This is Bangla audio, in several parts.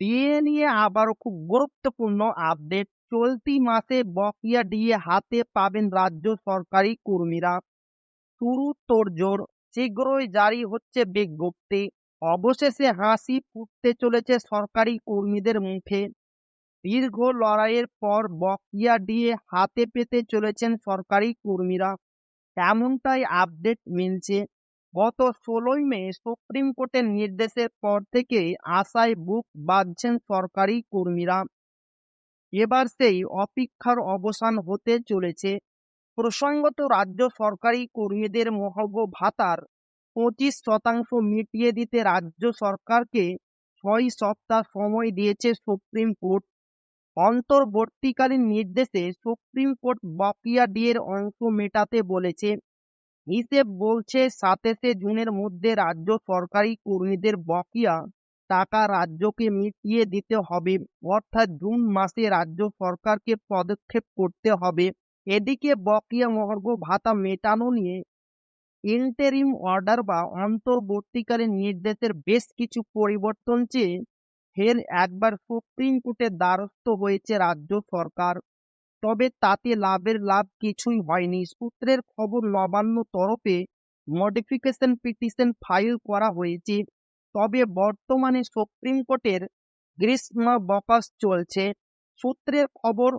ডিএ নিয়ে আবারও খুব গুরুত্বপূর্ণ আপডেট চলতি মাসে বকেয়া ডিএ হাতে পাবেন রাজ্য সরকারি কর্মীরা। শুরু তোড়জোড় শীঘ্রই জারি হচ্ছে বিজ্ঞপ্তি। অবশেষে হাসি ফুটতে চলেছে সরকারি কর্মীদের মুখে। দীর্ঘ লড়াইয়ের পর বকেয়া ডিএ হাতে পেতে চলেছেন সরকারি কর্মীরা। এমনটাই আপডেট মিলছে। গত ষোলোই মে সুপ্রিম কোর্টের নির্দেশের পর থেকে আশায় বুক বাঁধছেন সরকারি কর্মীরা। এবার সেই অপেক্ষার অবসান হতে চলেছে। প্রসঙ্গত রাজ্য সরকারি কর্মীদের মহর্ঘ ভাতার পঁচিশ শতাংশ মিটিয়ে দিতে রাজ্য সরকারকে ছয় সপ্তাহ সময় দিয়েছে সুপ্রিম কোর্ট। অন্তর্বর্তীকালীন নির্দেশে সুপ্রিম কোর্ট বকেয়া ডিয়ের অংশ মেটাতে বলেছে। হিসেব বলছে সাতাশে জুনের মধ্যে রাজ্য সরকারি কর্মীদের বকেয়া টাকা রাজ্যকে মিটিয়ে দিতে হবে। অর্থাৎ জুন মাসে রাজ্য সরকারকে পদক্ষেপ করতে হবে। এদিকে বকেয়া মহার্ঘ ভাতা মেটানো নিয়ে ইন্টারিম অর্ডার বা অন্তর্বর্তীকালীন নির্দেশের বেশ কিছু পরিবর্তন চেয়ে ফের একবার সুপ্রিম কোর্টের দ্বারস্থ হয়েছে রাজ্য সরকার। তবে তাতে লাভের লাভ কিছুই হয়নি। সূত্রের খবর, নবান্ন তরফে মডিফিকেশন পিটিশন ফাইল করা হয়েছে। তবে বর্তমানে সুপ্রিম কোর্টের গ্রীষ্মাবকাশ চলছে। সূত্রের খবর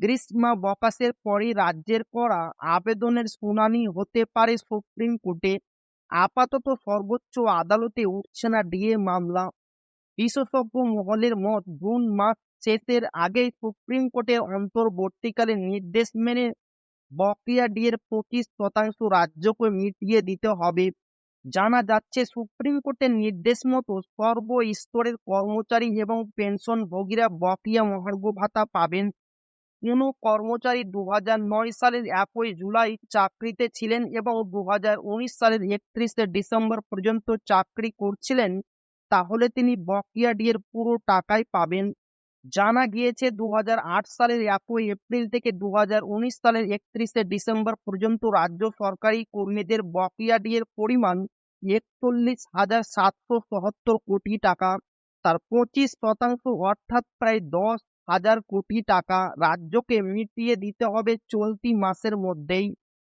গ্রীষ্মাবকাশের পরই রাজ্যের করা আবেদনের শুনানি হতে পারে সুপ্রিম কোর্টে। আপাতত সর্বোচ্চ আদালতে উঠছে না ডিএ মামলা। বিশেষজ্ঞ মহলের মত জুন মাস শেষের আগেই সুপ্রিম কোর্টের অন্তর্বর্তীকালীন নির্দেশ মেনে বকেয়া ডিএর পঁচিশ শতাংশ রাজ্যকে মিটিয়ে দিতে হবে। জানা যাচ্ছে, সুপ্রিম কোর্টের নির্দেশ মতো সর্বস্তরের কর্মচারী এবং পেনশনভোগীরা বকেয়া মহার্ঘ ভাতা পাবেন। কোনো কর্মচারী দু সালের একই জুলাই চাকরিতে ছিলেন এবং দু হাজার উনিশ সালের একত্রিশে ডিসেম্বর পর্যন্ত চাকরি করছিলেন। তাহলে তিনি বকেয়া ডিয়ের পুরো টাকাই পাবেন। জানা গিয়েছে দু হাজার আট সালের একই এপ্রিল থেকে দুহাজার উনিশ সালের একত্রিশে ডিসেম্বর পর্যন্ত রাজ্য সরকারি কর্মীদের বকেয়া ডিয়ের পরিমাণ একচল্লিশ হাজার সাতশো সত্তর কোটি টাকা, তার পঁচিশ শতাংশ অর্থাৎ প্রায় দশ হাজার কোটি টাকা। রাজ্যকে মিটিয়ে দিতে হবে চলতি মাসের মধ্যেই।